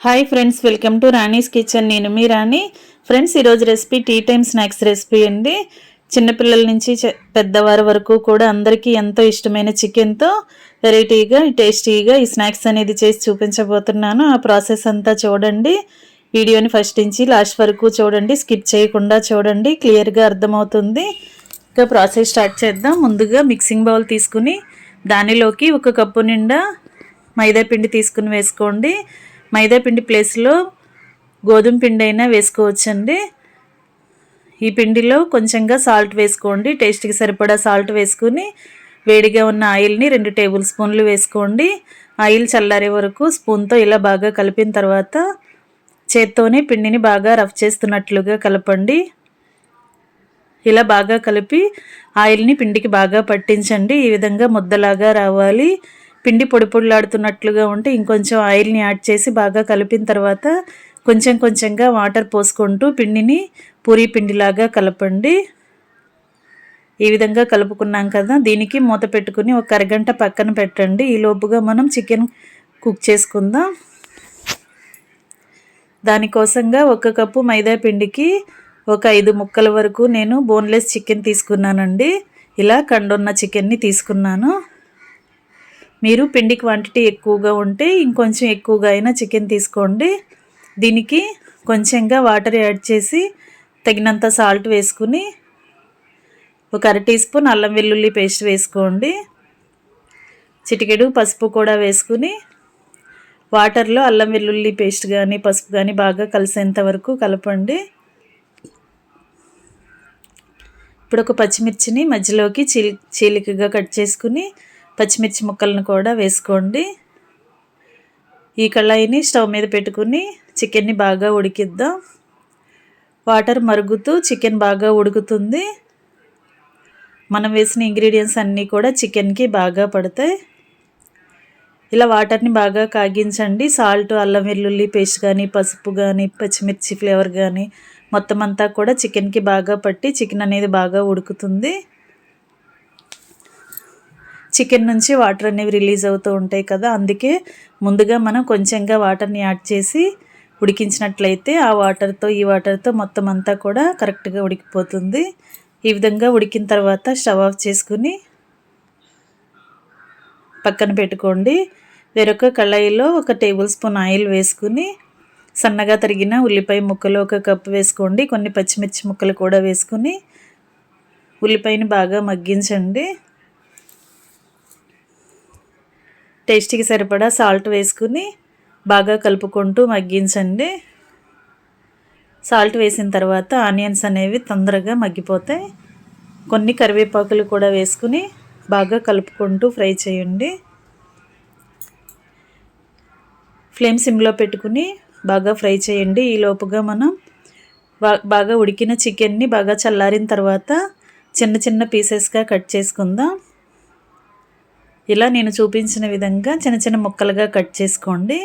Hi friends welcome to Rani's kitchen నేను మీ Rani friends ఈరోజు recipe tea time snacks recipe అండి. చిన్నపిల్లల నుంచి పెద్దవారి వరకు కూడా అందరికీ ఎంతో ఇష్టమైన చికెన్తో వెరైటీగా టేస్టీగా ఈ స్నాక్స్ అనేది చేసి చూపించబోతున్నాను. ఆ ప్రాసెస్ అంతా చూడండి. వీడియోని ఫస్ట్ నుంచి లాస్ట్ వరకు చూడండి. స్కిప్ చేయకుండా చూడండి. క్లియర్గా అర్థమవుతుంది. ఇంకా ప్రాసెస్ స్టార్ట్ చేద్దాం. ముందుగా మిక్సింగ్ బౌల్ తీసుకుని దానిలోకి ఒక కప్పు నిండా మైదా పిండి తీసుకుని వేసుకోండి. మైదాపిండి ప్లేస్లో గోధుమ పిండి అయినా వేసుకోవచ్చండి. ఈ పిండిలో కొంచెంగా సాల్ట్ వేసుకోండి. టేస్ట్కి సరిపడా సాల్ట్ వేసుకుని వేడిగా ఉన్న ఆయిల్ని రెండు టేబుల్ స్పూన్లు వేసుకోండి. ఆయిల్ చల్లారే వరకు స్పూన్తో ఇలా బాగా కలిపిన తర్వాత చేత్తోనే పిండిని బాగా రఫ్ చేస్తున్నట్లుగా కలపండి. ఇలా బాగా కలిపి ఆయిల్ని పిండికి బాగా పట్టించండి. ఈ విధంగా ముద్దలాగా రావాలి. పిండి పొడి పొడిలాడుతున్నట్లుగా ఉంటే ఇంకొంచెం ఆయిల్ని యాడ్ చేసి బాగా కలిపిన తర్వాత కొంచెం కొంచెంగా వాటర్ పోసుకుంటూ పిండిని పూరీ పిండిలాగా కలపండి. ఈ విధంగా కలుపుకున్నాం కదా దీనికి మూత పెట్టుకుని ఒక అరగంట పక్కన పెట్టండి. ఈ లోపుగా మనం చికెన్ కుక్ చేసుకుందాం. దానికోసంగా ఒక కప్పు మైదా పిండికి ఒక ఐదు ముక్కల వరకు నేను బోన్లెస్ చికెన్ తీసుకున్నానండి. ఇలా కండున్న చికెన్ని తీసుకున్నాను. మీరు పిండి క్వాంటిటీ ఎక్కువగా ఉంటే ఇంకొంచెం ఎక్కువగా అయినా చికెన్ తీసుకోండి. దీనికి కొంచెంగా వాటర్ యాడ్ చేసి తగినంత సాల్ట్ వేసుకుని ఒక అర టీ స్పూన్ అల్లం వెల్లుల్లి పేస్ట్ వేసుకోండి. చిటికెడు పసుపు కూడా వేసుకుని వాటర్లో అల్లం వెల్లుల్లి పేస్ట్ కానీ పసుపు కానీ బాగా కలిసేంత వరకు కలపండి. ఇప్పుడు ఒక పచ్చిమిర్చిని మధ్యలోకి చీలి చీలికగా కట్ చేసుకుని పచ్చిమిర్చి ముక్కలను కూడా వేసుకోండి. ఈ కళాయిని స్టవ్ మీద పెట్టుకుని చికెన్ని బాగా ఉడికిద్దాం. వాటర్ మరుగుతూ చికెన్ బాగా ఉడుకుతుంది. మనం వేసిన ఇంగ్రీడియంట్స్ అన్నీ కూడా చికెన్కి బాగా పడతాయి. ఇలా వాటర్ని బాగా కాగించండి. సాల్ట్ అల్లం వెల్లుల్లి పేస్ట్ కానీ పసుపు కానీ పచ్చిమిర్చి ఫ్లేవర్ కానీ మొత్తం అంతా కూడా చికెన్కి బాగా పట్టి చికెన్ అనేది బాగా ఉడుకుతుంది. చికెన్ నుంచి వాటర్ అనేవి రిలీజ్ అవుతూ ఉంటాయి కదా అందుకే ముందుగా మనం కొంచెంగా వాటర్ని యాడ్ చేసి ఉడికించినట్లయితే ఆ వాటర్తో ఈ వాటర్తో మొత్తం అంతా కూడా కరెక్ట్గా ఉడికిపోతుంది. ఈ విధంగా ఉడికిన తర్వాత స్టవ్ ఆఫ్ చేసుకుని పక్కన పెట్టుకోండి. వేరొక కళాయిలో ఒక టేబుల్ స్పూన్ ఆయిల్ వేసుకుని సన్నగా తరిగిన ఉల్లిపాయ ముక్కలు ఒక కప్పు వేసుకోండి. కొన్ని పచ్చిమిర్చి ముక్కలు కూడా వేసుకుని ఉల్లిపాయని బాగా మగ్గించండి. టేస్ట్కి సరిపడా సాల్ట్ వేసుకుని బాగా కలుపుకుంటూ మగ్గించండి. సాల్ట్ వేసిన తర్వాత ఆనియన్స్ అనేవి తొందరగా మగ్గిపోతాయి. కొన్ని కరివేపాకులు కూడా వేసుకుని బాగా కలుపుకుంటూ ఫ్రై చేయండి. ఫ్లేమ్ సిమ్లో పెట్టుకుని బాగా ఫ్రై చేయండి. ఈ లోపుగా మనం బాగా ఉడికిన చికెన్ని బాగా చల్లారిన తర్వాత చిన్న చిన్న పీసెస్గా కట్ చేసుకుందాం. ఇలా నేను చూపించిన విధంగా చిన్న చిన్న ముక్కలుగా కట్ చేసుకోండి.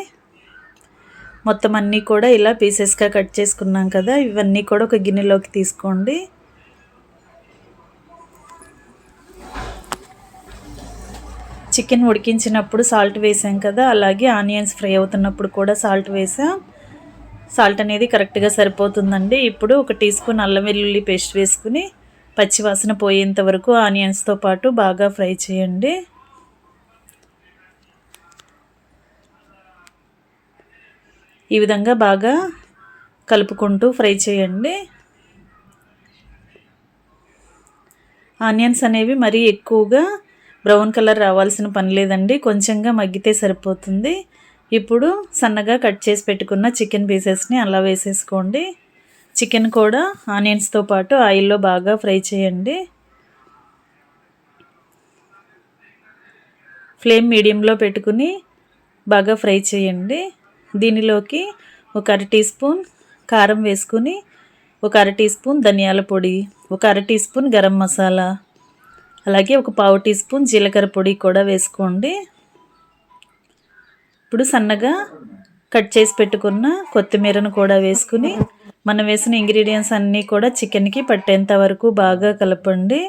మొత్తం అన్నీ కూడా ఇలా పీసెస్గా కట్ చేసుకున్నాం కదా ఇవన్నీ కూడా ఒక గిన్నెలోకి తీసుకోండి. చికెన్ ఉడికించినప్పుడు సాల్ట్ వేసాం కదా అలాగే ఆనియన్స్ ఫ్రై అవుతున్నప్పుడు కూడా సాల్ట్ వేసాం. సాల్ట్ అనేది కరెక్ట్గా సరిపోతుందండి. ఇప్పుడు ఒక టీ స్పూన్ అల్లం వెల్లుల్లి పేస్ట్ వేసుకుని పచ్చివాసన పోయేంత వరకు ఆనియన్స్తో పాటు బాగా ఫ్రై చేయండి. ఈ విధంగా బాగా కలుపుకుంటూ ఫ్రై చేయండి. ఆనియన్స్ అనేవి మరీ ఎక్కువగా బ్రౌన్ కలర్ రావాల్సిన పని లేదండి. కొంచెంగా మగ్గితే సరిపోతుంది. ఇప్పుడు సన్నగా కట్ చేసి పెట్టుకున్న చికెన్ పీసెస్ని అలా వేసేసుకోండి. చికెన్ కూడా ఆనియన్స్తో పాటు ఆయిల్లో బాగా ఫ్రై చేయండి. ఫ్లేమ్ మీడియంలో పెట్టుకుని బాగా ఫ్రై చేయండి. దీనిలోకి ఒక అర టీ స్పూన్ కారం వేసుకుని ఒక అర టీ స్పూన్ ధనియాల పొడి ఒక అర టీ స్పూన్ గరం మసాలా అలాగే ఒక పావు టీ స్పూన్ జీలకర్ర పొడి కూడా వేసుకోండి. ఇప్పుడు సన్నగా కట్ చేసి పెట్టుకున్న కొత్తిమీరను కూడా వేసుకుని మనం వేసిన ఇంగ్రీడియంట్స్ అన్నీ కూడా చికెన్కి పట్టేంత వరకు బాగా కలపండి.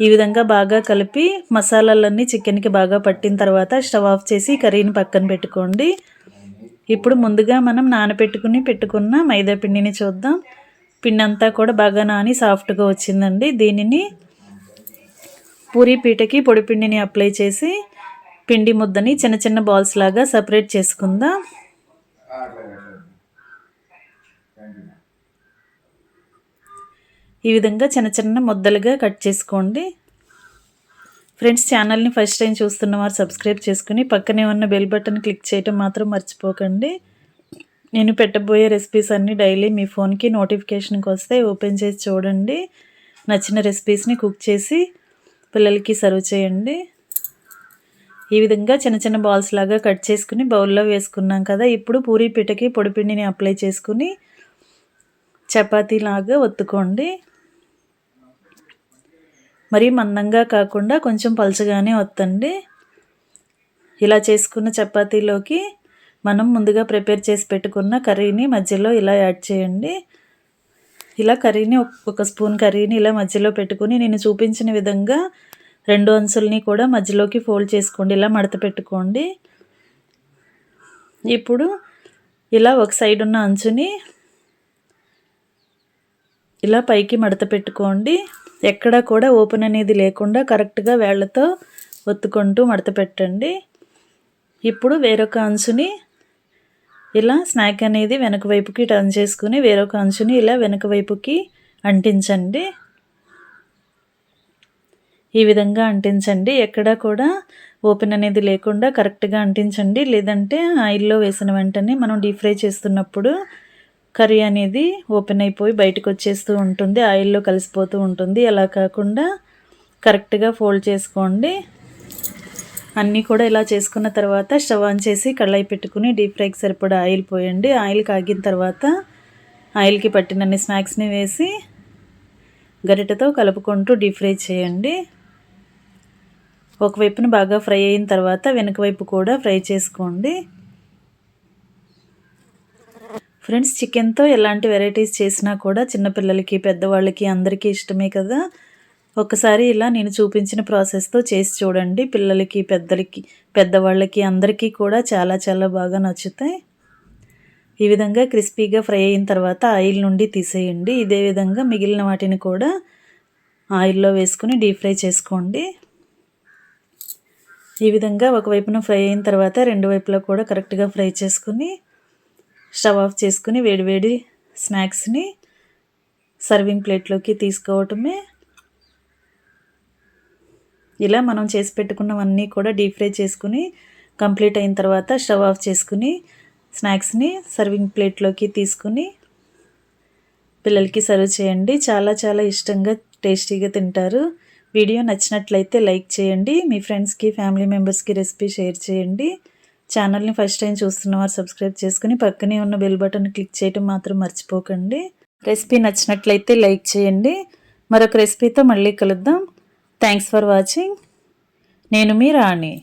ఈ విధంగా బాగా కలిపి మసాలాలన్నీ చికెన్కి బాగా పట్టిన తర్వాత స్టవ్ ఆఫ్ చేసి కర్రీని పక్కన పెట్టుకోండి. ఇప్పుడు ముందుగా మనం నానబెట్టుకుని పెట్టుకున్న మైదా పిండిని చూద్దాం. పిండి అంతా కూడా బాగా నాని సాఫ్ట్గా వచ్చిందండి. దీనిని పూరి పీటకి పొడి పిండిని అప్లై చేసి పిండి ముద్దని చిన్న చిన్న బాల్స్ లాగా సపరేట్ చేసుకుందాం. ఈ విధంగా చిన్న చిన్న ముద్దలుగా కట్ చేసుకోండి. ఫ్రెండ్స్ ఛానల్ని ఫస్ట్ టైం చూస్తున్న వారు సబ్స్క్రైబ్ చేసుకుని పక్కనే ఉన్న బెల్ బటన్ క్లిక్ చేయటం మాత్రం మర్చిపోకండి. నేను పెట్టబోయే రెసిపీస్ అన్నీ డైలీ మీ ఫోన్కి నోటిఫికేషన్కి వస్తే ఓపెన్ చేసి చూడండి. నచ్చిన రెసిపీస్ని కుక్ చేసి పిల్లలకి సర్వ్ చేయండి. ఈ విధంగా చిన్న చిన్న బాల్స్ లాగా కట్ చేసుకుని బౌల్లో వేసుకున్నాం కదా ఇప్పుడు పూరీ పిట్టకి పొడిపిండిని అప్లై చేసుకుని చపాతీలాగా ఒత్తుకోండి. మరీ మందంగా కాకుండా కొంచెం పలచగానే వత్తండి ఇలా చేసుకున్న చపాతీలోకి మనం ముందుగా ప్రిపేర్ చేసి పెట్టుకున్న కర్రీని మధ్యలో ఇలా యాడ్ చేయండి. ఇలా కర్రీని ఒక స్పూన్ కర్రీని ఇలా మధ్యలో పెట్టుకుని నేను చూపించిన విధంగా రెండు అంచుల్ని కూడా మధ్యలోకి ఫోల్డ్ చేసుకోండి. ఇలా మడత పెట్టుకోండి. ఇప్పుడు ఇలా ఒక సైడ్ ఉన్న అంచుని ఇలా పైకి మడత పెట్టుకోండి. ఎక్కడా కూడా ఓపెన్ అనేది లేకుండా కరెక్ట్గా వేళ్ళతో ఒత్తుకుంటూ మడత పెట్టండి. ఇప్పుడు వేరొక అంచుని ఇలా స్నాక్ అనేది వెనక వైపుకి టర్న్ చేసుకుని వేరొక అంచుని ఇలా వెనక వైపుకి అంటించండి. ఈ విధంగా అంటించండి. ఎక్కడా కూడా ఓపెన్ అనేది లేకుండా కరెక్ట్గా అంటించండి. లేదంటే ఆయిల్లో వేసిన వెంటనే మనం డీప్ ఫ్రై చేస్తున్నప్పుడు కర్రీ అనేది ఓపెన్ అయిపోయి బయటకు వచ్చేస్తూ ఉంటుంది ఆయిల్లో కలిసిపోతూ ఉంటుంది. అలా కాకుండా కరెక్ట్గా ఫోల్డ్ చేసుకోండి. అన్నీ కూడా ఇలా చేసుకున్న తర్వాత స్టవ్ ఆన్ చేసి కళ్ళాయి పెట్టుకుని డీప్ ఫ్రైకి సరిపడా ఆయిల్ పోయండి. ఆయిల్ కాగిన తర్వాత ఆయిల్కి పట్టినన్ని స్నాక్స్ని వేసి గరిటెతో కలుపుకుంటూ డీప్ ఫ్రై చేయండి. ఒకవైపున బాగా ఫ్రై అయిన తర్వాత వెనుక వైపు కూడా ఫ్రై చేసుకోండి. ఫ్రెండ్స్ చికెన్తో ఎలాంటి వెరైటీస్ చేసినా కూడా చిన్నపిల్లలకి పెద్దవాళ్ళకి అందరికీ ఇష్టమే కదా. ఒకసారి ఇలా నేను చూపించిన ప్రాసెస్తో చేసి చూడండి. పిల్లలకి పెద్దలకి పెద్దవాళ్ళకి అందరికీ కూడా చాలా చాలా బాగా నచ్చుతాయి. ఈ విధంగా క్రిస్పీగా ఫ్రై అయిన తర్వాత ఆయిల్ నుండి తీసేయండి. ఇదే విధంగా మిగిలిన వాటిని కూడా ఆయిల్లో వేసుకుని డీప్ ఫ్రై చేసుకోండి. ఈ విధంగా ఒకవైపున ఫ్రై అయిన తర్వాత రెండు వైపులా కూడా కరెక్ట్గా ఫ్రై చేసుకుని స్టవ్ ఆఫ్ చేసుకుని వేడివేడి స్నాక్స్ని సర్వింగ్ ప్లేట్లోకి తీసుకోవటమే. ఇలా మనం చేసి పెట్టుకున్నవన్నీ కూడా డీప్ ఫ్రై చేసుకుని కంప్లీట్ అయిన తర్వాత స్టవ్ ఆఫ్ చేసుకుని స్నాక్స్ని సర్వింగ్ ప్లేట్లోకి తీసుకుని పిల్లలకి సర్వ్ చేయండి. చాలా చాలా ఇష్టంగా టేస్టీగా తింటారు. వీడియో నచ్చినట్లయితే లైక్ చేయండి. మీ ఫ్రెండ్స్కి ఫ్యామిలీ మెంబర్స్కి రెసిపీ షేర్ చేయండి. ఛానల్ని ఫస్ట్ టైం చూస్తున్నవారు సబ్స్క్రైబ్ చేసుకుని పక్కనే ఉన్న బెల్ బటన్ క్లిక్ చేయడం మాత్రం మర్చిపోకండి. రెసిపీ నచ్చినట్లయితే లైక్ చేయండి. మరొక రెసిపీతో మళ్ళీ కలుద్దాం. Thanks for watching. నేను మీ రాణి.